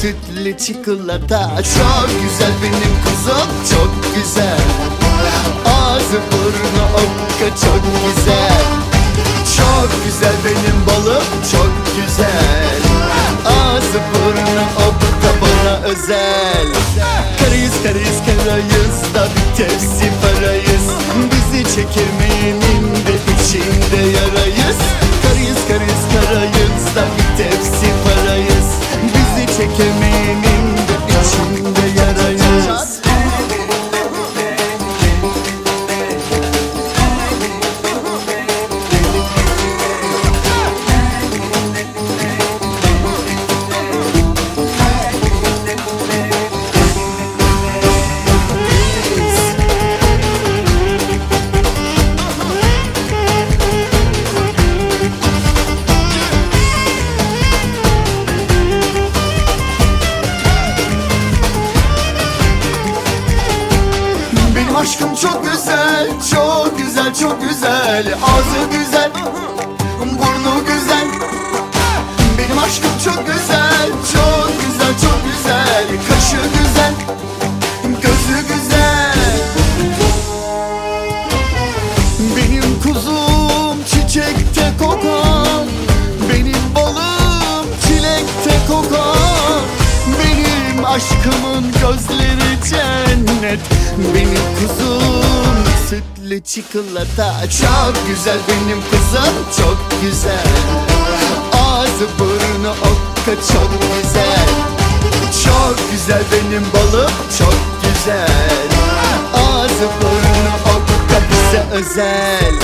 sütlü çikolata. Çok güzel benim kuzum çok güzel. Ağzı burnu okka çok güzel. Çok güzel benim balım çok güzel. Ağzı burnu okka bana özel. Karayız karayız karayız da bir tepsi parayız. Bizi çekemeyenin de içinde yarayız aşkım çok güzel, çok güzel, çok güzel. Ağzı güzel, aşkımın gözleri cennet. Benim kuzum sütlü çikolata. Çok güzel benim kızım çok güzel. Ağzı burnu okka çok güzel. Çok güzel benim balım çok güzel özel.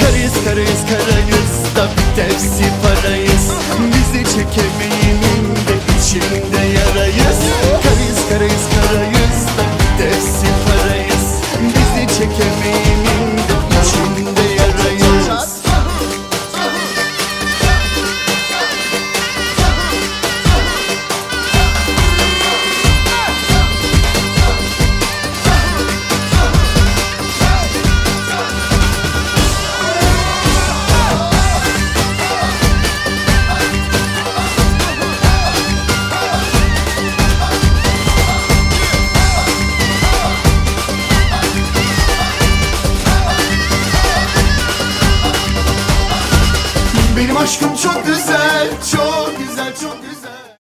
Karıyız karıyız karayız da bir tepsi parayız. Bizi çekemeyenin de içinde yarayız. Karıyız Benim aşkım çok güzel, çok güzel, çok güzel